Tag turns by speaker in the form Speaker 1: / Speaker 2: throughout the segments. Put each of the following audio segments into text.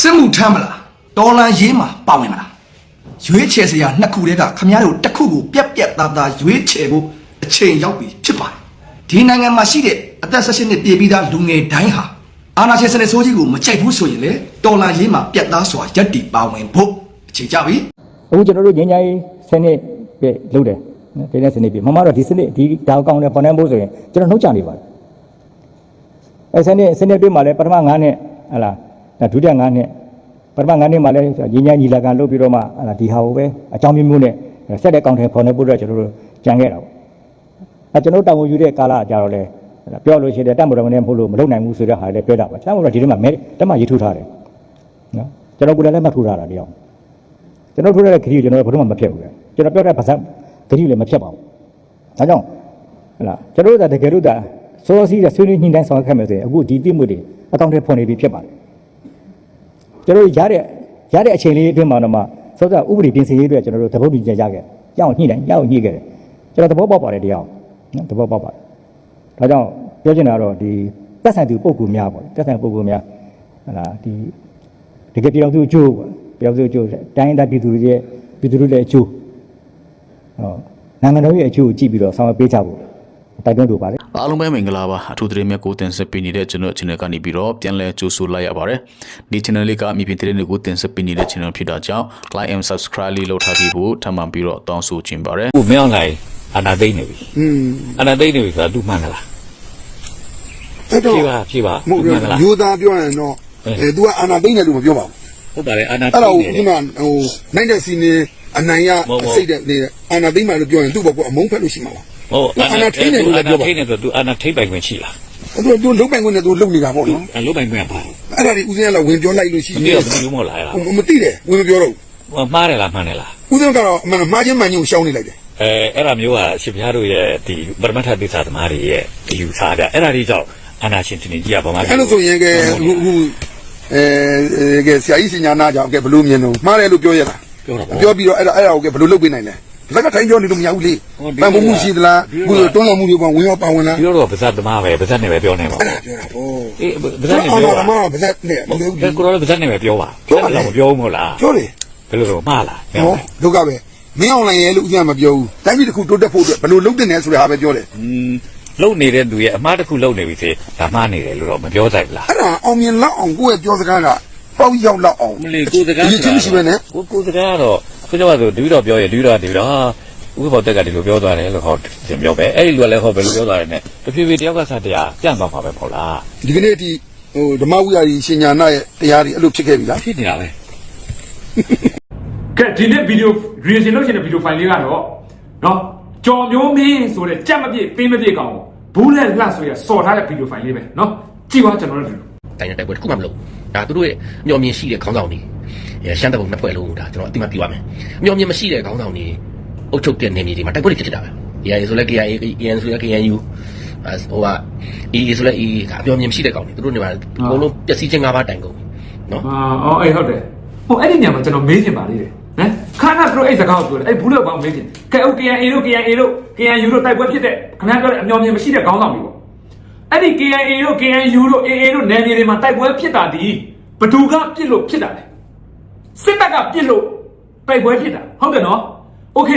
Speaker 1: စစ်မှုထမ်းမလားတော်လန်ရေးမှာပါဝင်မလားရွေးချယ်စရာနှစ်ခုတည်းကခမည်းတော်တစ်ခုကိုပြက်ပြက်သားသားရွေးချယ်ဖို့အချိန်ရောက်ပြီဖြစ်ပါတယ်ဒီနိုင်ငံမှာရှိတဲ့အသက်16နှစ်ပြည့်ပြီးသားလူငယ်တိုင်းဟာအာဏာရှင်စနစ်ဆိုးကြီးကိုမကြိုက်ဘူးဆိုရင်လေတော်လန်ရေးမှာပြက်သားစွာရက်တီပါဝင်ဖို့အချိန်ကြပြီ
Speaker 2: အခုကျွန်တော်တို့ငញ្ញကြီးစနစ်ပဲလုပ်တယ်နော်ဒီနေ့စနစ်ပြီမမတော့ဒီစနစ်ဒီဒါအကောင့်နဲ့ပေါ်နေဖို့ဆိုရင်ကျွန်တော်နှုတ်ချနေပါတယ်အဲစနစ်စနစ်တွေ့မှာလဲပထမ9နှစ်ဟလာ ဒါဒုတိယ9နှစ်ပထမ9နှစ်မှာလဲငញ្ញညီလာခံလုပ်ပြီးတော့မှဟလာဒီဟာကိုပဲအကြောင်းမျိုးမျိုးနဲ့ဆက်တဲ့ကောင်ထဲပေါ်နေဖို့တော့ကျွန်တော်တို့ကြံခဲ့တာပေါ့အဲကျွန်တော်တောင်းဝန်ယူတဲ့ကာလအကြတော့လဲပြောလို့ရှိတယ်တက်မတော်နဲ့မဟုတ်လို့မလုပ်နိုင်ဘူးဆိုတဲ့ဟာလည်းပြောတာပါတက်မတော်ဒီထဲမှာမဲတက်မှရေးထိုးထားတယ်နော်ကျွန်တော်ကိုယ်လည်းလက်မှတ်ထိုးထားတာတယောက်ကျွန်တော်ထိုးတဲ့ခရီးကိုကျွန်တော်ဘယ်တော့မှမဖြတ်ဘူးလေကျွန်တော်ပြောတဲ့ဗဇက်ခရီးလည်းမဖြတ်ပါဘူးဒါကြောင့်ဟလာကျွန်တော်တို့ကတကယ်လို့ဒါစောစီးတဲ့ဆွေးနွေးညှိနှိုင်းဆောင်ရွက်ခဲ့မယ်ဆိုရင်အခုဒီတိမှုတွေအကောင့်ထဲဖွင့်နေပြီဖြစ်ပါတယ် ကျွန်တော်တို့ရတဲ့ရတဲ့အချိန်လေးအတွင်းမှာတော့မှစောစောဥပဒေပြင်ဆင်ရေးအတွက်ကျွန်တော်တို့သဘောတူညီချက်ရခဲ့ရအောင်ညှိနှိုင်းရအောင်ညှိခဲ့တယ်ကျွန်တော်သဘောပေါက်ပါတယ်တရားနော်သဘောပေါက်ပါတယ်ဒါကြောင့်ပြောချင်တာကတော့ဒီသက်ဆိုင်သူပုံကူများပေါ့သက်ဆိုင်ပုံကူများဟလာဒီတကယ်ပြည်တော်စုအကျိုးပေါ့ပြည်တော်စုအကျိုးတိုင်းဒေသပြည်သူတွေရဲ့ပြည်သူတွေရဲ့အကျိုးဟောနိုင်ငံတော်ရဲ့အကျိုးကိုကြည့်ပြီးတော့ဆောင်ရွက်ပေးကြဖို့တိုက်တွန်းလိုပါတယ်
Speaker 3: အားလုံးပဲမင်္ဂလာပါအထူးသတင်းများကိုတင်ဆက်ပေးနေတဲ့ကျွန်တော် channel ကနေပြီးတော့ပြန်လည်ကြိုဆိုလိုက်ရပါတယ်ဒီ channel လေးကအမြင်ပြင်သတင်းတွေကိုတင်ဆက်ပေးနေတဲ့ channel ဖြစ်တာကြောင့် like and subscribe လေးလုပ်ထားပြီးဖို့ထပ်မံပြီးတော့တောင်းဆိုချင်ပါတယ်
Speaker 4: ကိုမင်းအောင်လိုက်အာနာသိမ့်နေပြီ
Speaker 5: อืม
Speaker 4: အာနာသိမ့်နေပြီဆိုတာသူမှန်ကလား
Speaker 5: အဲ့တော့
Speaker 4: ဖြေပါဖြေပါ
Speaker 5: မဟုတ်
Speaker 4: သူ
Speaker 5: ဘူး
Speaker 4: မှန်ကလား
Speaker 5: မျိုးသားပြောရင်တော့
Speaker 4: ဟဲ့
Speaker 5: အဲ तू ကအာနာသိမ့်တယ်လို့မပြောပါဘူး
Speaker 4: ဟုတ်ပါတယ်အာနာ
Speaker 5: အဲ့
Speaker 4: သိမ့
Speaker 5: တော့ ် ခု
Speaker 4: နေ
Speaker 5: န
Speaker 4: တယ်
Speaker 5: ဟိုနိုင်တဲ့စီနေအနိုင်ရ
Speaker 4: မဟုတ်ဘူး
Speaker 5: စိတ်တဲ့နေအာနာသိမ့်မှလို့ပြောရင်သူ့ဘောကအမုန်းဖက်လို့ရှိမှာပါ
Speaker 4: ဟုတ်
Speaker 5: အာနာထိန်းတယ်လို့လည်းပြောပါ
Speaker 4: ထိန်းတယ်ဆိုသူအာနာထိပ်ပိုင်ခွင့်ရှိလား
Speaker 5: အဲ့တော့ तू လုံးပိုင်ခွင့်နဲ့ तू လုံနေတာပေါ့နော်
Speaker 4: အလုပ်ပိုင်ခွင့်ကပါ
Speaker 5: အဲ့ဒါဒီဦးစင်းကလည်းဝင်ပြောလိုက်လို့ရှိ
Speaker 4: မ
Speaker 5: ရ
Speaker 4: သိ
Speaker 5: င်
Speaker 4: တော့မသိဘူးမဟုတ်လားအဲ့ဒါ
Speaker 5: မသိတယ်ဝင်မပြောတော့
Speaker 4: ဟိုမှားတယ်လားမှန်တယ်လား
Speaker 5: ဘူးဦးစင်းကတော့အမှန်မှားချင်းမှန်ချင်းကိုရှောင်းနေလိုက်တယ်
Speaker 4: အဲအဲ့ဒါမျိုးကရှင်ပြားတို့ရဲ့ဒီပရမတ်ထသစ္စာသမားတွေရဲ့အယူဆပြအဲ့ဒါတွေကြောင့်အာနာရှင်တင်ကြီးကဘာမှ
Speaker 5: အဲ့လိုဆိုရင်ကဲအခုအခုအဲကဲဆရာကြီးစညာနာကြောင့်ကဲဘလို့မြင်တော့မှားတယ်လို့ပြောရတာ
Speaker 4: ပြောတာပေါ့
Speaker 5: ပြောပြီးတော့အဲ့ဒါအဲ့ဒါကိုကဘယ်လိုလုပ်ပေးနိုင်လဲ လက်ကထိုင်ပြောနေလို့မရဘူးလေ
Speaker 4: ဟုတ်တယ်
Speaker 5: ပန်ဖို့မှုရှိသလား
Speaker 4: ဒီ
Speaker 5: ခု
Speaker 4: လို
Speaker 5: လိုတွန်းလှန်မှုတွေပေါ့ဝင်ရောပါဝင်လား
Speaker 4: ဒီတော့ဗဇတ်သမားပဲဗဇတ်နဲ့ပဲပြောနေပါ
Speaker 5: အဲ့ဒါပြောတာပေါ့
Speaker 4: အေးဗဇ
Speaker 5: ကျွန်
Speaker 4: တ်နဲ့
Speaker 5: တော်
Speaker 4: ပြော
Speaker 5: အာ
Speaker 4: ပါ
Speaker 5: မမဗဇက်နဲ့မပြောဘူး
Speaker 4: ကဲကိုရောဗဇတ်နဲ့ပဲပြောပါ
Speaker 5: ပြောပါလေ
Speaker 4: မပြောဘူးမဟုတ်လား
Speaker 5: ပြောတယ်
Speaker 4: ဘယ်လိုတော့မှားလား
Speaker 5: ဟောဒုက္ခပဲမင်းအွန်လိုင်းရဲ့လို့ဥစ္စာမပြောဘူးတိုင်းပြည်တစ်ခုတိုးတက်ဖို့အတွက်ဘယ်လိုလုပ်တင်လဲဆိုတဲ့ဟာပဲပြောတယ်
Speaker 4: อืมလုံနေတဲ့သူရဲ့အမှားတစ်ခုလုံနေပြီစေဒါမှားနေတယ်လို့တော့မပြောဆိုင်ဘူးလား
Speaker 5: အဲ့ဒါအောင်မြင်လောက်အောင်ကိုယ့်ရဲ့ပြောစကားကပေါက်ရောက်လောက်အောင်
Speaker 4: မလေးကိုယ်စကား
Speaker 5: ဒီချင်းမရှိပဲနဲ့
Speaker 4: ကိုကိုယ်စကားကတော့ ကိုကြောက်ဆိုတပည့်တော်ပြောရင်တပည့်တော်တပည့်တော်ဟာဥပ္ပောတက်ကဒီလိုပြောသွားတယ်လို့ဟောတင်ပြောပဲအဲ့ဒီလူကလည်းဟောဘယ်လိုပြောသွားတယ်နဲ့တဖြည်းဖြည်းတယောက်ကစတရားပြန့်သွားမှာပဲပေါ့လား
Speaker 5: ဒီကနေ့အထိဟိုဓမ္မဝိဟာရီရှင်ညာနာရဲ့တရားတွေအဲ့လိုဖြစ်ခဲ့ပြီလား
Speaker 4: ဖြစ်နေတာပဲ
Speaker 6: ကဲဒီနေ့ဗီဒီယို reaction လုပ်ချင်တဲ့ဗီဒီယိုဖိုင်လေးကတော့နော်ကြော်မျိုးမင်းဆိုတဲ့ကြက်မပြည့်ပင်းမပြည့်ကောင်ကိုဘူးလက်လှဆိုရစော်ထားတဲ့ဗီဒီယိုဖိုင်လေးပဲနော်ကြည့်ပါကျွန်တော်တို့
Speaker 7: တိုင်းနဲ့တိုက်ပွဲတစ်ခုမှမလုပ်ဘူး ဒါသူတို့ရဲ့အမျော်မြင်ရှိတဲ့ခေါင်းဆောင်တွေအဲရှမ်းတဘုံနှစ်ဖွဲ့လုံးဒါကျွန်တော်အတိမတ်ပြပါမယ်အမျော်မြင်မရှိတဲ့ခေါင်းဆောင်တွေအုပ်ချုပ်တဲ့နေမြေတွေမှာတိုက်ပွဲတွေဖြစ်နေတာပဲ KIA ဆိုလဲ KIA EN ဆိုလဲ KNU အဲဟိုက EA ဆိုလဲ EA ဒါအမျော်မြင်မရှိတဲ့ကောင်တွေသူတို့နေမှာအကုန်လုံးပျက်စီးခြင်း၅ပါးတိုင်ကုန်ပြီနော်
Speaker 6: အာအော်အေးဟုတ်တယ်ဟိုအဲ့ဒီညမှာကျွန်တော်မေးချင်ပါသေးတယ်ဟမ်ခါခါသူတို့အဲ့စကားကိုပြောတယ်အဲ့ဘူးလက်ကောင်မေးချင်ကဲ OKNA တို့ KNA တို့ KNU တို့တိုက်ပွဲဖြစ်တဲ့ခင်ဗျားပြောတဲ့အမျော်မြင်မရှိတဲ့ခေါင်းဆောင်တွေပေါ့ အဲ့ဒီ KNA တို့ KNU တို့ AA တို့နယ်မြေတွေမှာတိုက်ပွဲဖြစ်တာဒီဘသူကပြစ်လို့ဖြစ်တာလဲ စစ်တပ်ကပြစ်လို့တိုက်ပွဲဖြစ်တာဟုတ်တယ်နော်โอเค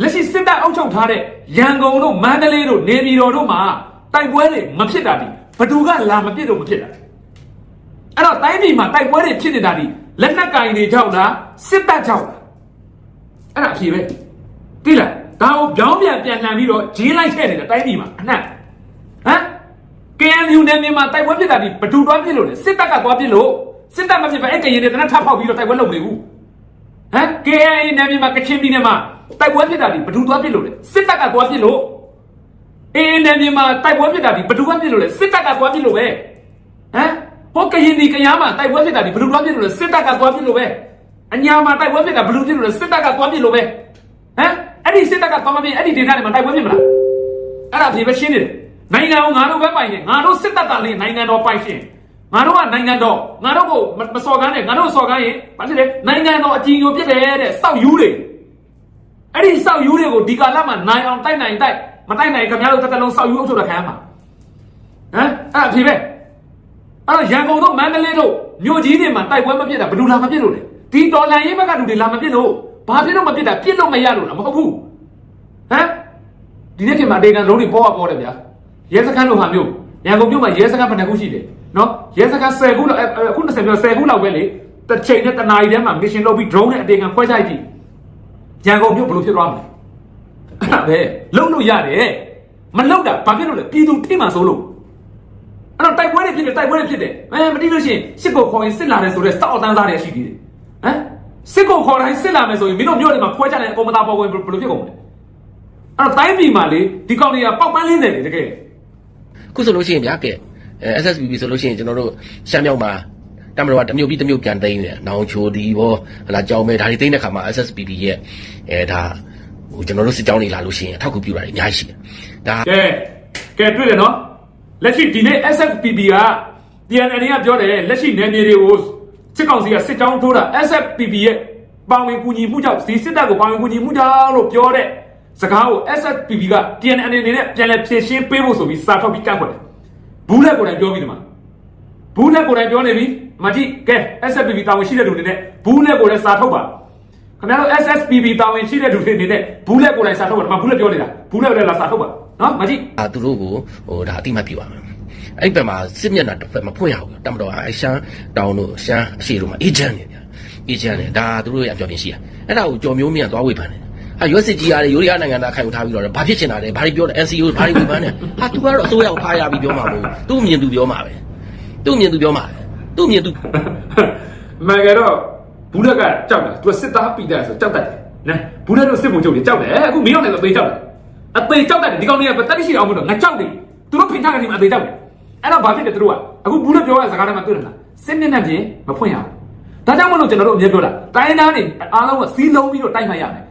Speaker 6: လက်ရှိစစ်တပ်အုပ်ချုပ်ထားတဲ့ရန်ကုန်တို့မန္တလေးတို့နေပြည်တော်တို့မှာတိုက်ပွဲတွေမဖြစ်တာဒီဘသူကလာမပြစ်လို့မဖြစ်တာအဲ့တော့တိုင်းပြည်မှာတိုက်ပွဲတွေဖြစ်နေတာဒီလက်နက်ကင်တွေကြောက်လားစစ်တပ်ကြောက်လားအဲ့ဒါအဖြေပဲတိလားဒါကိုပြောင်းပြန်ပြန်လှန်ပြီးတော့ဂျင်းလိုက်ခဲ့နေတာတိုင်းပြည်မှာအနှံ့ဟမ် KNU နယ်မြေမှာတိုက်ပွဲဖြစ်တာဒီဘသူတွားပြစ်လို့လဲစစ်တပ်ကတွားပြစ်လို့စစ်တပ်မဖြစ်ပဲအဲ့ကရင်တွေတနက်ထဖောက်ပြီးတော့တိုက်ပွဲလုပ်နေဘူးဟမ် KIA နယ်မြေမှာကချင်ပြည်နယ်မှာတိုက်ပွဲဖြစ်တာဒီဘယ်သူသွားဖြစ်လို့လဲစစ်တပ်ကသွားဖြစ်လို့ AA နယ်မြေမှာတိုက်ပွဲဖြစ်တာဒီဘယ်သူကဖြစ်လို့လဲစစ်တပ်ကသွားဖြစ်လို့ပဲဟမ်ဟောကရင်ဒီကရားမှာတိုက်ပွဲဖြစ်တာဒီဘယ်သူသွားဖြစ်လို့လဲစစ်တပ်ကသွားဖြစ်လို့ပဲအညာမှာတိုက်ပွဲဖြစ်တာဘယ်သူဖြစ်လို့လဲစစ်တပ်ကသွားဖြစ်လို့ပဲဟမ်အဲ့ဒီစစ်တပ်ကသွားမဖြစ်အဲ့ဒီဒေသတွေမှာတိုက်ပွဲဖြစ်မလားအဲ့ဒါပြေပဲရှင်းနေတယ် နိုင်ငံကိုငါတို့ပဲပိုင်နေငါတို့စစ်တပ်ကလည်းနိုင်ငံတော်ပိုင်ရှင်ငါတို့ကနိုင်ငံတော်ငါတို့ကိုမမစော်ကန်းနဲ့ငါတို့စော်ကန်းရင်ဘာဖြစ်လဲနိုင်ငံတော်အကြီးအကျယ်ဖြစ်တယ်တဲ့စောက်ယူတွေအဲ့ဒီစောက်ယူတွေကိုဒီကာလမှာနိုင်အောင်တိုက်နိုင်တိုက်မတိုက်နိုင်ခင်ဗျားတို့တစ်တလုံးစောက်ယူအုပ်ချုပ်တာခံရမှာဟမ်အဲ့ဒါအဖြေပဲအဲ့တော့ရန်ကုန်တို့မန္တလေးတို့မြို့ကြီးတွေမှာတိုက်ပွဲမဖြစ်တာဘယ်လိုလာမဖြစ်လို့လဲဒီတော်လန်ရေးဘက်ကလူတွေလာမဖြစ်လို့ဘာဖြစ်လို့မဖြစ်တာပြစ်လို့မရလို့လားမဟုတ်ဘူးဟမ်ဒီနေ့ချိန်မှာဒေကန်လုံးတွေပေါ်ပေါ်တယ်ဗျာ ရဲစခန်းလိုဟာမျိုးရန်ကုန်မြို့မှာရဲစခန်းဘယ်နှခုရှိတယ်နော်ရဲစခန်း10ခုလောက်အခု20ပြော10ခုလောက်ပဲလေတစ်ချိန်နဲ့တစ်နာရီထဲမှာ mission လုပ်ပြီး drone နဲ့အတေကန်ခွဲခြိုက်ကြည့်ရန်ကုန်မြို့ဘယ်လိုဖြစ်သွားမလဲအဲ့ဒါပဲလုံလို့ရတယ်မလုံတာဘာဖြစ်လို့လဲပြည်သူထိမှဆိုလို့အဲ့တော့တိုက်ပွဲတွေဖြစ်တယ်တိုက်ပွဲတွေဖြစ်တယ်အဲမတိလို့ရှိရင်စစ်ကိုခေါ်ရင်စစ်လာတယ်ဆိုတော့စောက်အတန်းသားတွေရှိသေးတယ်ဟမ်စစ်ကိုခေါ်တိုင်းစစ်လာမယ်ဆိုရင်မင်းတို့မြို့တွေမှာခွဲကြတယ်အကုန်မသားပေါ်ဝင်ဘယ်လိုဖြစ်ကုန်မလဲအဲ့တော့တိုင်းပြည်မှာလေဒီကောင်တွေကပေါက်ပန်းလင်းတယ်လေတကယ်
Speaker 7: ခုဆိုလို့ရှိရင်ဗျာကဲအဲ SSBB ဆိုလို့ရှိရင်ကျွန်တော်တို့ရှမ်းမြောက်မှာတမတော်ကတစ်မျိုးပြီးတစ်မျိုးပြန်သိမ်းတယ်။နောင်ချိုဒီဘောဟလာကြောင်းမဲဒါတွေသိမ်းတဲ့ခါမှာ SSBB ရဲ့အဲဒါဟိုကျွန်တော်တို့စစ်ကြောင်းတွေလာလို့ရှိရင်အထောက်အကူပြုတာတွေအများကြီးရှိတယ်။ဒါ
Speaker 6: ကဲကဲတွေ့တယ်နော်လက်ရှိဒီနေ့ SFPB က TNN ကပြောတယ်လက်ရှိနယ်မြေတွေကိုစစ်ကောင်စီကစစ်ကြောင်းထိုးတာ SFPB ရဲ့ပါဝင်ကူညီမှုကြောင့်ဒီစစ်တပ်ကိုပါဝင်ကူညီမှုကြောင့်လို့ပြောတဲ့ စကားကို SFPB က TNN အနေနဲ့ပြန်လည်ဖြည့်ရှင်းပေးဖို့ဆိုပြီးစာထုတ်ပြီးကန့်ကွက်တယ်ဘူးလက်ကိုယ်တိုင်ပြောပြီးဒီမှာဘူးလက်ကိုယ်တိုင်ပြောနေပြီမကြည့်ကဲ SFPB တာဝန်ရှိတဲ့လူတွေနဲ့ဘူးလက်ကိုယ်လည်းစာထုတ်ပါခင်ဗျားတို့ SSPB တာဝန်ရှိတဲ့လူတွေအနေနဲ့ဘူးလက်ကိုယ်တိုင်စာထုတ်ပါဒီမှာဘူးလက်ပြောနေတာဘူးလက်လည်းလာစာထုတ်ပါနော်မကြည့်
Speaker 7: အာသူတို့ကိုဟိုဒါအတိမတ်ပြုရမယ်အဲ့ဘက်မှာစစ်မျက်နှာတစ်ဖက်မဖွင့်ရဘူးတမတော်အရှမ်းတောင်တို့ရှမ်းအရှိတို့မှာအေဂျင့်နေတယ်အေဂျင့်နေဒါသူတို့ရဲ့အပြောင်းပြင်းရှိရအဲ့ဒါကိုကြော်မျိုးမြတ်သွားဝေဖန်တယ် ဟာရွက်စစ်ကြီးရတယ်ရိုးရနိုင်ငံသားခံယူထားပြီးတော့ဘာဖြစ်ချင်တာလဲဘာတွေပြောလဲ NCO ဘာတွေဝေဖန်တယ်ဟာသူကတော့အစိုးရကိုဖားရပြီးပြောမှာမဟုတ်သူ့မြင်သူပြောမှာပဲသူ့မြင်သူပြောမှာပဲသူ့မြင်သူ
Speaker 6: မှန်ကြတော့ဘူးလက်ကကြောက်တယ်သူကစစ်သားပြီးတယ်ဆိုကြောက်တတ်တယ်နော်ဘူးလက်တို့စစ်ဘုံချုပ်တွေကြောက်တယ်အခုမင်းရောက်နေဆိုအသေးကြောက်တယ်အသေးကြောက်တယ်ဒီကောင်တွေကပတ်သက်ရှိအောင်မလို့ငါကြောက်တယ်သူတို့ဖိထားကနေမှအသေးကြောက်တယ်အဲ့တော့ဘာဖြစ်လဲသူတို့ကအခုဘူးလက်ပြောတဲ့စကားတွေမှာတွေ့တယ်လားစစ်နဲ့နဲ့ပြင်မဖွင့်ရဘူးဒါကြောင့်မလို့ကျွန်တော်တို့အမြဲပြောတာတိုင်းသားတွေအားလုံးကစီးလုံးပြီးတော့တိုက်မှရမယ်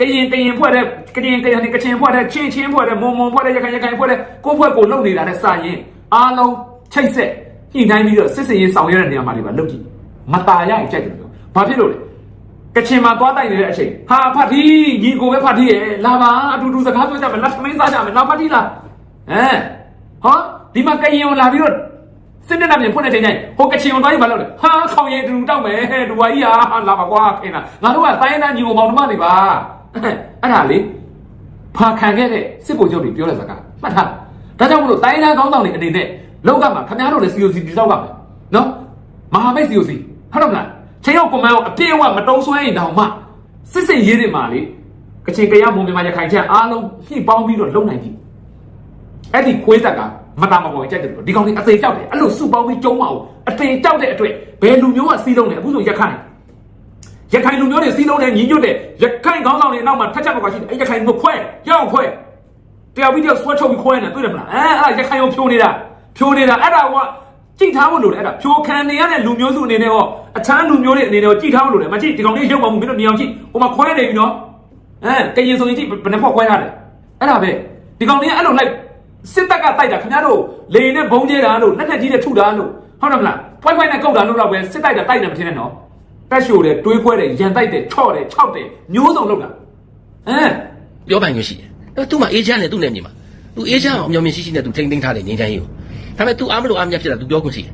Speaker 6: ကရင်ကရင်ဖွဲ့တဲ့ကရင်ကရင်ကချင်ဖွဲ့တဲ့ချင်းချင်းဖွဲ့တဲ့မွန်မွန်ဖွဲ့တဲ့ရခိုင်ရခိုင်ဖွဲ့တဲ့ကိုဖွဲ့ကိုလုံနေတာနဲ့စာရင်အားလုံးချိတ်ဆက်ညှိနှိုင်းပြီးတော့စစ်စင်ရေးဆောင်ရွက်တဲ့နေရာမှာတွေပါလုပ်ကြည့်မตาရရင်ကြိုက်တယ်ပြောဘာဖြစ်လို့လဲကချင်မှာသွားတိုက်နေတဲ့အချိန်ဟာဖတ်တီညီကိုပဲဖတ်တီရဲ့လာပါအတူတူစကားပြောကြမယ်လက်သမင်းစားကြမယ်နောက်ဖတ်တီလာဟမ်ဟောဒီမှာကရင်ကိုလာပြီးတော့စစ်တပ်ကပြန်ဖွင့်တဲ့ချိန်တိုင်းဟိုကချင်ကိုသွားပြီးမလုပ်နဲ့ဟာခေါင်ရည်တူတူတောက်မယ်ဒူဝါကြီးဟာလာပါကွာခင်ဗျာငါတို့ကတိုင်းသားညီကိုမောင်နှမတွေပါ အဲ့ဒါလေဖာခံခဲ့တဲ့စစ်ဗိုလ်ချုပ်တွေပြောတဲ့စကားမှတ်ထားဒါကြောင့်မလို့တိုင်းသားကောင်းဆောင်တွေအနေနဲ့လောက်ကမှာခင်ဗျားတို့လည်း COC တိစောက်ပါမယ်နော်မဟာမိတ် COC ဟုတ်တော့မလားချိန်ရောက်ကွန်မန်ကိုအပြည့်အဝမတုံးဆွဲရင်တောင်မှစစ်စစ်ရေးတွေမှာလေကချင်ကရမုံမြန်မာရခိုင်ချမ်းအားလုံးဖြည့်ပေါင်းပြီးတော့လုံနိုင်ပြီအဲ့ဒီခွေးသက်ကမတာမပေါ်ကြိုက်တယ်လို့ဒီကောင်လေးအသေးကြောက်တယ်အဲ့လိုစုပေါင်းပြီးကျုံးမအောင်အသေးကြောက်တဲ့အတွက်ဘယ်လူမျိုးကစီးလုံးလဲအခုဆိုရခိုင် ရခိုင်လူမျိုးတွေစီးလုံးနဲ့ညီညွတ်တဲ့ရခိုင်ခေါင်းဆောင်တွေနောက်မှာထက်ချက်မှာရှိတယ်အဲ့ရခိုင်မျိုးခွဲရအောင်ခွဲတယောက်ပြီးတယောက်ဆွဲထုတ်ပြီးခွဲနေတွေ့တယ်မလားအဲအဲ့ရခိုင်ကိုဖြိုးနေတာဖြိုးနေတာအဲ့ဒါကကြိတ်ထားဖို့လိုတယ်အဲ့ဒါဖြိုးခံနေရတဲ့လူမျိုးစုအနေနဲ့ဟောအခြားလူမျိုးတွေအနေနဲ့ဟောကြိတ်ထားဖို့လိုတယ်မကြည့်ဒီကောင်လေးရုပ်ပါမှုမင်းတို့မြင်အောင်ကြည့်ဟိုမှာခွဲနေပြီနော်အဲကရင်ဆိုရင်ကြည့်ဘယ်နှဖောက်ခွဲထားတယ်အဲ့ဒါပဲဒီကောင်လေးအဲ့လိုလိုက်စစ်တပ်ကတိုက်တာခင်ဗျားတို့လေနဲ့ဘုံကျဲတာလို့လက်ထက်ကြီးနဲ့ထုတာလို့ဟုတ်တယ်မလားဖွိုက်ဖွိုက်နဲ့ကုတ်တာလို့တော့ပဲစစ်တိုက်တာတိုက်နေမထင်နဲ့နော် တက်ရှို့တယ်တွေးခွဲတယ်ရန်တိုက်တယ်ချော့တယ်ခြောက်တယ်မျိုးစုံလုပ်တာဟမ်
Speaker 7: ပြောပိုင်ခွင့်ရှိတယ်အဲ့သူ့မှာအေဂျင့်နဲ့သူ့နယ်မြေမှာသူအေဂျင့်အောင်အမျော်မြင်ရှိရှိနဲ့သူထိမ့်သိမ်းထားတယ်ငင်းချမ်းကြီးကိုဒါပေမဲ့ तू အားမလို့အားမရဖြစ်တာ तू ပြောခွင့်ရှိတယ်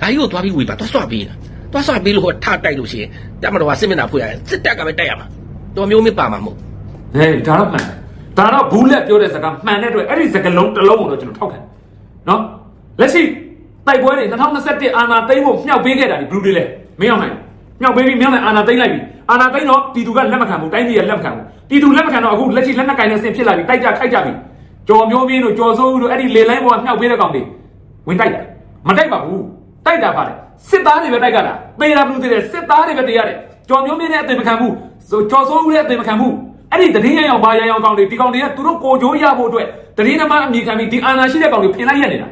Speaker 7: ဒါကြီးကိုသွားပြီးဝေပါသွားဆွပေးတာသွားဆွပေးလို့ဟောထတိုက်လို့ရှိရင်တမတော်ကစစ်မျက်နှာဖွင့်ရတယ်စစ်တပ်ကပဲတိုက်ရမှာတော်မျိုးမင်းပါမှာမဟုတ်
Speaker 6: ဟဲ့ဒါတော့မှန်တယ်ဒါတော့ဘူးလက်ပြောတဲ့စကားမှန်တဲ့အတွက်အဲ့ဒီစကားလုံးတစ်လုံးကိုတော့ကျွန်တော်ထောက်ခံနော်လက်ရှိတိုက်ပွဲတွေ2021အာဏာသိမ်းဖို့မြှောက်ပေးခဲ့တာဒီဘလူးတွေလဲမင်းအောင်နိုင် မြှောက်ပေးပြီးမင်းအောင်နိုင်အာဏာသိမ်းလိုက်ပြီအာဏာသိမ်းတော့ပြည်သူကလက်မခံဘူးတိုင်းပြည်ကလက်မခံဘူးပြည်သူလက်မခံတော့အခုလက်ရှိလက်နက်ကင်တဲ့ဆင်ဖြစ်လာပြီတိုက်ကြခိုက်ကြပြီကြော်မျိုးမင်းတို့ကြော်စိုးဦးတို့အဲ့ဒီလေလိုင်းပေါ်ကမြှောက်ပေးတဲ့ကောင်တွေဝင်တိုက်တယ်မတိုက်ပါဘူးတိုက်တာပါလေစစ်သားတွေပဲတိုက်ကြတာပေတာဘလူးတွေစစ်သားတွေပဲတရားတယ်ကြော်မျိုးမင်းနဲ့အသိမခံဘူးဆိုကြော်စိုးဦးနဲ့အသိမခံဘူးအဲ့ဒီတည်င်းရအောင်ဘာရအောင်ကောင်တွေဒီကောင်တွေကသူတို့ကိုကြိုးရဖို့အတွက်တည်င်းသမားအမိခံပြီးဒီအာဏာရှိတဲ့ကောင်တွေပြင်လိုက်ရနေတာ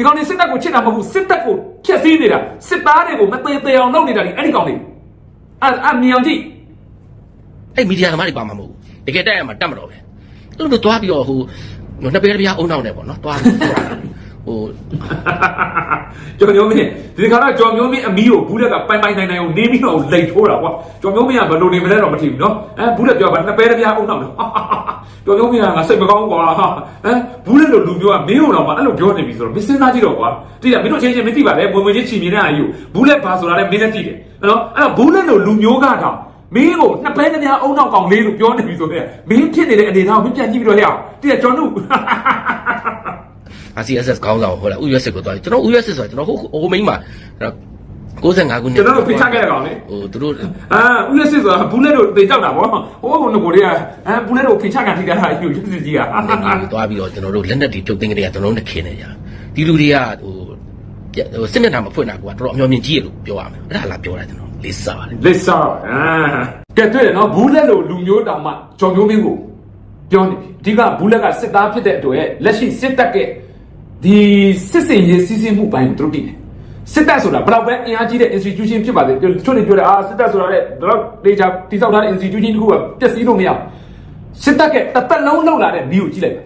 Speaker 6: ဒီကောင်တွေစစ်တပ်ကိုချစ်တာမဟုတ်ဘူးစစ်တပ်ကိုဖျက်ဆီးနေတာစစ်သားတွေကိုမသေးသေးအောင်လုပ်နေတာဒီအဲ့ဒီကောင်တွေအဲ့အမြောင်ကြည့်
Speaker 7: အဲ့မီဒီယာသမားတွေပါမှာမဟုတ်ဘူးတကယ်တက်ရမှာတက်မတော်ပဲအဲ့လိုမျိုးသွားပြီးတော့ဟိုနှစ်ပေတစ်ပြားအုံနောက်နဲ့ပေါ့နော်သွားပြီး ဟိုဟို
Speaker 6: ကျော်မျိုးမင်းဒီခါတော့ကျော်မျိုးမင်းအမီးကိုဘူးလက်ကပိုင်ပိုင်နိုင်နိုင်ကိုနေပြီးတော့လိတ်ထိုးတာကွာကျော်မျိုးမင်းကဘယ်လိုနေမလဲတော့မသိဘူးနော်အဲဘူးလက်ပြောပါနှစ်ပဲတစ်ပြားအုံနောက်တော့ကျော်မျိုးမင်းကငါစိတ်မကောင်းကွာဟမ်ဘူးလက်လိုလူမျိုးကမင်းတို့တော့မှအဲ့လိုပြောနေပြီဆိုတော့မင်းစဉ်းစားကြည့်တော့ကွာတိရမင်းတို့ချင်းချင်းမသိပါနဲ့ဝင်ဝင်ချင်းချီမြင်တဲ့အယူဘူးလက်ပါဆိုတာလည်းမင်းလည်းသိတယ်နော်အဲ့တော့ဘူးလက်လိုလူမျိုးကတော့မင်းကိုနှစ်ပဲတစ်ပြားအုံနောက်ကောင်လေးလို့ပြောနေပြီဆိုတော့မင်းဖြစ်နေတဲ့အနေအထားကိုမင်းပြန်ကြည့်ပြီးတော့ဟဲ့အောင်တိရကျော်တို့
Speaker 7: RCSS ခေါင်းဆောင်ဟုတ်လားဥရွက်စစ်ကိုသွားတယ်ကျွန်တော်ဥရွက်စစ်ဆိုတာကျွန်တော်ဟိုဟိုမိန်းမှာ65ခုနှစ်
Speaker 6: ကျွန်တော်တို့ဖိချခဲ့ရကောင်လေ
Speaker 7: ဟိုသူတို့
Speaker 6: အာဦးရစစ်ဆိုတာဘူးလက်တို့တေကြောက်တာဗောဟိုဘုံကိုတွေကအဲဘူးလက်တို့ဖိချကန်ထိတာဟာယူရစစ်ကြီးက
Speaker 7: လက်ကြီးသွားပြီးတော့ကျွန်တော်တို့လက်နက်တွေပြုတ်သိမ်းကြတဲ့ကျွန်တော်တို့နဲ့ခင်းနေကြဒီလူတွေကဟိုဟိုစစ်မျက်နှာမဖွင့်တာကွာတော်တော်အမျော်မြင်ကြီးရလို့ပြောရမယ်အဲ့ဒါလားပြောတာကျွန်တော်လေးစားပါတယ်
Speaker 6: လစ်စာအာကဲတွေ့တယ်နော်ဘူးလက်လိုလူမျိုးတောင်မှကြော်မျိုးမင်းကိုပြောနေပြီအဓိကဘူးလက်ကစစ်သားဖြစ်တဲ့အတွက်လက်ရှိစစ်တပ်က ဒီစစ်စင်ရေးစီးစင်းမှုပိုင်းကိုသူတို့တည်တယ်စစ်တပ်ဆိုတာဘယ်တော့ပဲအင်အားကြီးတဲ့ institution ဖြစ်ပါစေတချို့တွေပြောတယ်အာစစ်တပ်ဆိုတာလည်းတော့ဒေတာတိစောက်ထားတဲ့ institution တခုကပျက်စီးလို့မရဘူးစစ်တပ်ကတစ်သက်လုံးလောက်လာတဲ့မျိုးကိုကြည့်လိုက်ပါ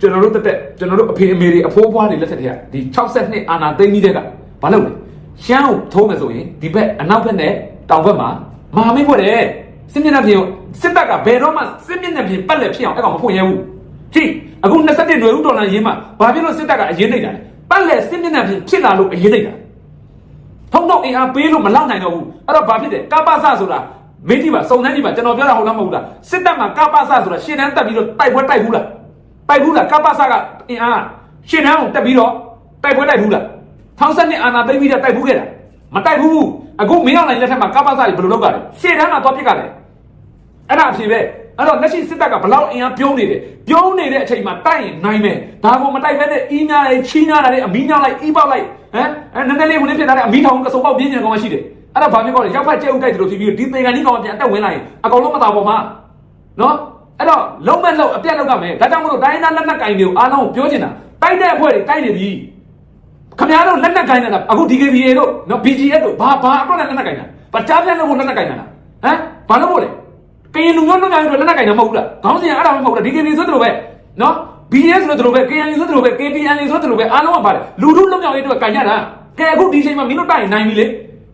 Speaker 6: ကျွန်တော်တို့တက်တက်ကျွန်တော်တို့အဖေအမေတွေအဖိုးဘွားတွေလက်ထက်တည်းကဒီ62အာနာသိမ့်ပြီးတဲ့ကဘာလုပ်လဲရှမ်းကိုထိုးမယ်ဆိုရင်ဒီဘက်အနောက်ဘက်နဲ့တောင်ဘက်မှာမဟာမိတ်ဖွဲ့တယ်စစ်မျက်နှာပြင်ကိုစစ်တပ်ကဘယ်တော့မှစစ်မျက်နှာပြင်ပတ်လက်ဖြစ်အောင်အဲ့ကောင်မဖွင့်ရဘူးကြည့် အခု27နွေဦးတော်လန်ရေးမှာဘာဖြစ်လို့စစ်တပ်ကအရင်နေတာလဲပတ်လက်စစ်မျက်နှာပြင်ဖြစ်လာလို့အရင်နေတာထုံတော့အင်အားပေးလို့မလောက်နိုင်တော့ဘူးအဲ့တော့ဘာဖြစ်တယ်ကပ္ပစဆိုတာမင်းကြီးပါစုံစမ်းကြည့်ပါကျွန်တော်ပြောတာဟုတ်လားမဟုတ်လားစစ်တပ်မှာကပ္ပစဆိုတာရှင်းတန်းတက်ပြီးတော့တိုက်ပွဲတိုက်ဘူးလားတိုက်ဘူးလားကပ္ပစကအင်အားရှင်းတန်းကိုတက်ပြီးတော့တိုက်ပွဲတိုက်ဘူးလားထောင်ဆက်နဲ့အာနာသိမ့်ပြီးတော့တိုက်ဘူးခဲ့တာမတိုက်ဘူးအခုမင်းအောင်နိုင်လက်ထက်မှာကပ္ပစတွေဘယ်လိုလုပ်ကြလဲရှင်းတန်းမှာသွားပြစ်ကြတယ်အဲ့ဒါအဖြစ်ပဲ အဲ့တော့လက်ရှိစစ်တပ်ကဘလောက်အင်အားပြုံးနေတယ်ပြုံးနေတဲ့အချိန်မှာတိုက်ရင်နိုင်မယ်ဒါကိုမတိုက်ဘဲနဲ့အီးများလိုက်ချီးများလာတဲ့အမီးများလိုက်အီးပေါက်လိုက်ဟမ်အဲနည်းနည်းလေးဝင်နေဖြစ်တာတဲ့အမီးထောင်ကစုံပေါက်ပြင်းနေကောင်ရှိတယ်အဲ့တော့ဘာဖြစ်ကောလဲရောက်ဖက်ကျဲဥတိုက်တယ်လို့ဖြစ်ပြီးဒီသေကန်ကြီးကောင်ပြန်အတက်ဝင်လာရင်အကောင်လုံးမသာပေါ်မှာနော်အဲ့တော့လုံးမဲ့လုံးအပြတ်လောက်ကမယ်ဒါကြောင့်မလို့တိုင်းသားလက်နက်ကင်တွေကိုအားလုံးကိုပြောချင်တာတိုက်တဲ့အဖွဲ့တွေတိုက်နေပြီခမရတို့လက်နက်ကင်နေတာအခု DKBA တို့နော် BGS တို့ဘာဘာအတွက်လက်နက်ကင်တာဘာကြားပြန်လို့လက်နက်ကင်တာဟမ်ဘာလို့မို့လဲ ကရင်လူမျိုးတို့များတို့လက်နက်ကင်တာမဟုတ်ဘူးလားခေါင်းစဉ်အဲ့ဒါမှမဟုတ်လား DKBA ဆိုတို့ပဲနော် BGS ဆိုတို့ပဲ KNU ဆိုတို့ပဲ KPN ဆိုတို့ပဲအားလုံးကပါတယ်လူထုလုံးမြောက်ရေးတို့ကင်ကြတာကဲအခုဒီချိန်မှာမင်းတို့တိုက်ရင်နိုင်ပြီလေ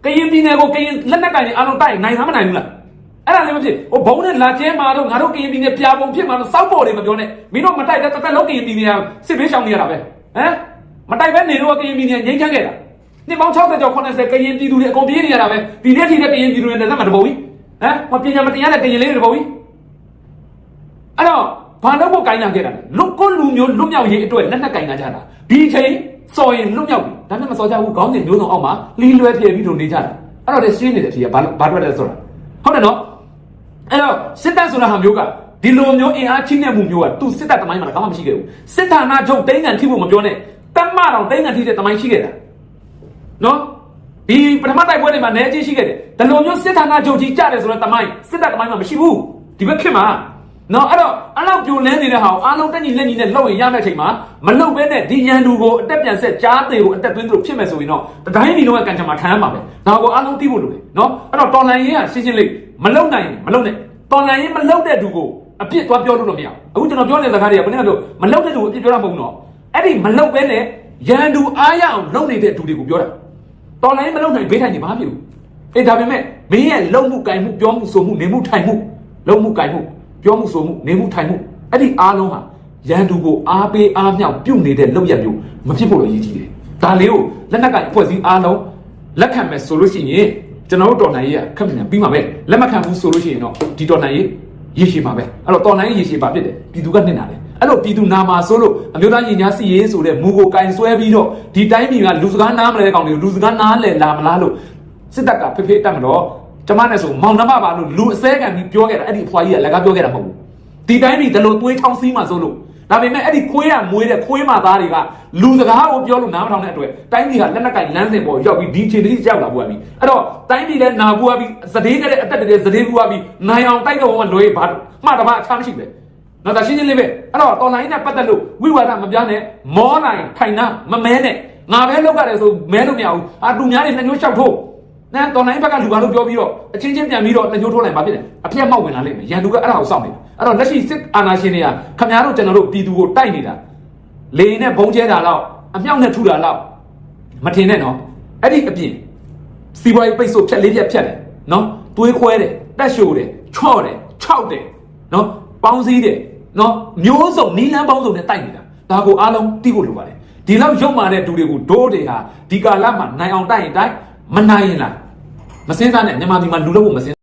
Speaker 6: ကရင်ပြည်နယ်ကိုကရင်လက်နက်ကင်တွေအားလုံးတိုက်ရင်နိုင်သားမနိုင်ဘူးလားအဲ့ဒါလည်းမဖြစ်ဟိုဘုံနဲ့လာကျဲမှာတော့ငါတို့ကရင်ပြည်နယ်ပြာပုံဖြစ်မှာတော့စောက်ပေါ်တွေမပြောနဲ့မင်းတို့မတိုက်တဲ့တက်တက်လောက်ကရင်ပြည်နယ်စစ်ဘေးရှောင်နေရတာပဲဟမ်မတိုက်ပဲနေတော့ကရင်ပြည်နယ်ငြိမ်းချမ်းခဲ့တာနှစ်ပေါင်း60ကျော်80ကရင်ပြည်သူတွေအကုန်ပြေးနေရတာပဲဒီနေ့ထိတဲ့ကရင်ပြည်သူတွေနဲ့သက်မှာတပုံကြီး ဟမ်မပညာမတရားတဲ့ကရင်လေးတွေတပုံကြီးအဲ့တော့ဘာလို့ကိုကိုင်းလာခဲ့တာလဲလူကိုလူမျိုးလွတ်မြောက်ရေးအတွက်လက်နက်ကင်လာကြတာဒီချိန်စော်ရင်လွတ်မြောက်ပြီဒါနဲ့မစော်ကြဘူးခေါင်းစဉ်မျိုးစုံအောက်မှာလီးလွဲပြည့်ပြီးတော့နေကြတာအဲ့တော့လည်းရှင်းနေတဲ့အထီးကဘာဘာတွေ့လဲဆိုတာဟုတ်တယ်နော်အဲ့တော့စစ်တပ်ဆိုတာဟာမျိုးကဒီလိုမျိုးအင်အားချင်းတဲ့မှုမျိုးကသူစစ်တပ်တမိုင်းမှာလည်းဘာမှမရှိခဲ့ဘူးစစ်ဌာနချုပ်တိုင်းငံထိဖို့မပြောနဲ့တတ်မတော်တိုင်းငံထိတဲ့တမိုင်းရှိခဲ့တာနော် ဒီပထမတိုက်ပွဲတွေမှာနေချင်းရှိခဲ့တယ်ဒီလိုမျိုးစစ်ဌာနချုပ်ကြီးကြတယ်ဆိုတော့တမိုင်းစစ်တပ်တမိုင်းမှာမရှိဘူးဒီဘက်ခင်မှာနော်အဲ့တော့အဲ့လောက်ပြိုလဲနေတဲ့ဟာကိုအားလုံးတက်ညီလက်ညီနဲ့လောက်ရင်ရမယ့်အချိန်မှာမလောက်ဘဲနဲ့ဒီရန်သူကိုအတက်ပြန်ဆက်ကြားသေးကိုအတက်သွင်းသလိုဖြစ်မယ်ဆိုရင်တော့တတိုင်းဒီလုံးကကန်ချမှာခံရမှာပဲဒါကိုအားလုံးသိဖို့လိုတယ်နော်အဲ့တော့တော်လန်ရေးကရှင်းရှင်းလေးမလုံနိုင်ရင်မလုံနဲ့တော်လန်ရေးမလုံတဲ့သူကိုအပြစ်သွားပြောလို့တော့မရဘူးအခုကျွန်တော်ပြောနေတဲ့စကားတွေကဘယ်နဲ့ပြောမလုံတဲ့သူကိုအပြစ်ပြောတာမဟုတ်ဘူးနော်အဲ့ဒီမလုံဘဲနဲ့ရန်သူအားရအောင်လုံနေတဲ့သူတွေကိုပြောတာ တော်လန်ရေးမလုံနိုင်ဘေးထိုင်နေမှာမဖြစ်ဘူးအေးဒါပေမဲ့မင်းရဲ့လုံမှုကင်မှုပြောမှုဆိုမှုနေမှုထိုင်မှုလုံမှုကင်မှုပြောမှုဆိုမှုနေမှုထိုင်မှုအဲ့ဒီအားလုံးဟာရန်သူကိုအားပေးအားမြောက်ပြုတ်နေတဲ့လုံရက်မျိုးမဖြစ်ဖို့လို့ရည်ကြီးတယ်ဒါလေးကိုလက်နက်ကင်အဖွဲ့အစည်းအားလုံးလက်ခံမယ်ဆိုလို့ရှိရင်ကျွန်တော်တို့တော်နိုင်ရေးကခက်မြန်ပြီးမှာပဲလက်မခံဘူးဆိုလို့ရှိရင်တော့ဒီတော်နိုင်ရေးရေရှည်မှာပဲအဲ့တော့တော်နိုင်ရေးရေရှည်ပါဖြစ်တယ်ပြည်သူကနှစ်နာတယ် အဲ့လိုပြည်သူနာမှာဆိုလို့အမျိုးသားညီညာစီရေးဆိုတဲ့မူကိုကင်ဆွဲပြီးတော့ဒီတိုင်းပြည်ကလူစကားနားမလဲတဲ့ကောင်တွေကိုလူစကားနားလဲလာမလားလို့စစ်တပ်ကဖေးဖေးတတ်မတော့ကျမနဲ့ဆိုမောင်နှမပါလို့လူအစဲကန်ပြီးပြောခဲ့တာအဲ့ဒီအဖွာကြီးကလည်းကပြောခဲ့တာမဟုတ်ဘူးဒီတိုင်းပြည်ဒီလိုသွေးချောင်းစီးမှဆိုလို့ဒါပေမဲ့အဲ့ဒီခွေးရမွေးတဲ့ခွေးမသားတွေကလူစကားကိုပြောလို့နားမထောင်တဲ့အတွက်တိုင်းပြည်ကလက်နက်ကင်လမ်းစဉ်ပေါ်ရောက်ပြီးဒီခြေလေးရောက်လာပူရပြီအဲ့တော့တိုင်းပြည်လည်းနာပူရပြီးစတဲ့ကြတဲ့အတက်တဲ့စတဲ့ပူရပြီးနိုင်အောင်တိုက်တော့မှလွေဘာမှတပါအခြားမရှိပဲ နော်ဒါရှင်းရှင်းလေးပဲအဲ့တော့တော်လိုင်းနဲ့ပတ်သက်လို့ဝိဝါဒမပြနဲ့မောနိုင်ထိုင်နာမမဲနဲ့ငါပဲလောက်ရတယ်ဆိုမဲလို့မရဘူးအာတူများတွေနှညိုးလျှောက်ထိုးနဲတော်လိုင်းဘက်ကလူပါလို့ပြောပြီးတော့အချင်းချင်းပြန်ပြီးတော့နှညိုးထိုးလိုက်ပါဖြစ်တယ်အပြက်မောက်ဝင်လာလိမ့်မယ်ရန်သူကအဲ့ဒါကိုစောင့်နေတာအဲ့တော့လက်ရှိစစ်အာဏာရှင်တွေကခမများတို့ကျွန်တော်တို့ပြည်သူကိုတိုက်နေတာလေနဲ့ဘုံကျဲတာတော့အမြောက်နဲ့ထူတာတော့မထင်နဲ့နော်အဲ့ဒီအပြင်စီးပွားရေးပိတ်ဆို့ဖြတ်လေးဖြတ်ဖြတ်တယ်နော်သွေးခွဲတယ်တက်ရှို့တယ်ချော့တယ်ခြောက်တယ်နော်ပေါင်းစည်းတယ် နော်မျိုးစုံနီးလန်းပေါင်းစုံနဲ့တိုက်နေတာဒါကိုအားလုံးသိဖို့လိုပါတယ်ဒီလောက်ရုပ်မာတဲ့တူတွေကိုဒိုးတွေဟာဒီကာလမှာနိုင်အောင်တိုက်ရင်တိုက်မနိုင်ရင်လားမစင်းစားနဲ့မြန်မာပြည်မှာလူလို့ဖို့မစင်း